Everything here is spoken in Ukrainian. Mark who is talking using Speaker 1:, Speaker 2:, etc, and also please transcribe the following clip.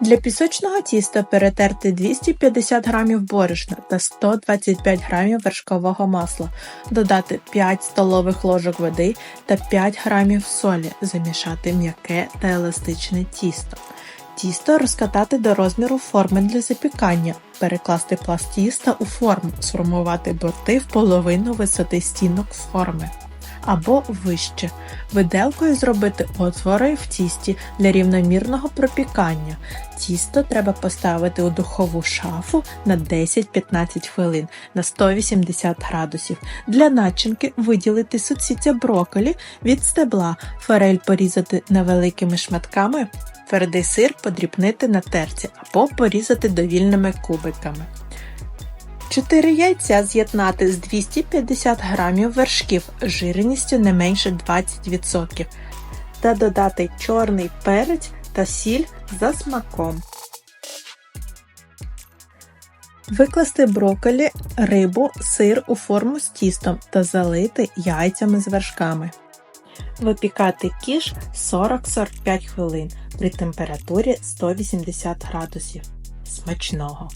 Speaker 1: Для пісочного тіста перетерти 250 г борошна та 125 г вершкового масла, додати 5 столових ложок води та 5 г солі, замішати м'яке та еластичне тісто. Тісто розкатати до розміру форми для запікання, перекласти пласт тіста у форму, сформувати борти в половину висоти стінок форми або вище. Виделкою зробити отвори в тісті для рівномірного пропікання. Тісто треба поставити у духову шафу на 10-15 хвилин на 180 градусів. Для начинки виділити суцвіття брокколі від стебла, форель порізати невеликими шматками, твердий сир подрібнити на терці або порізати довільними кубиками. 4 яйця з'єднати з 250 г вершків жирністю не менше 20% та додати чорний перець та сіль за смаком. Викласти брокколі, рибу, сир у форму з тістом та залити яйцями з вершками. Випікати кіш 40-45 хвилин при температурі 180 градусів. Смачного!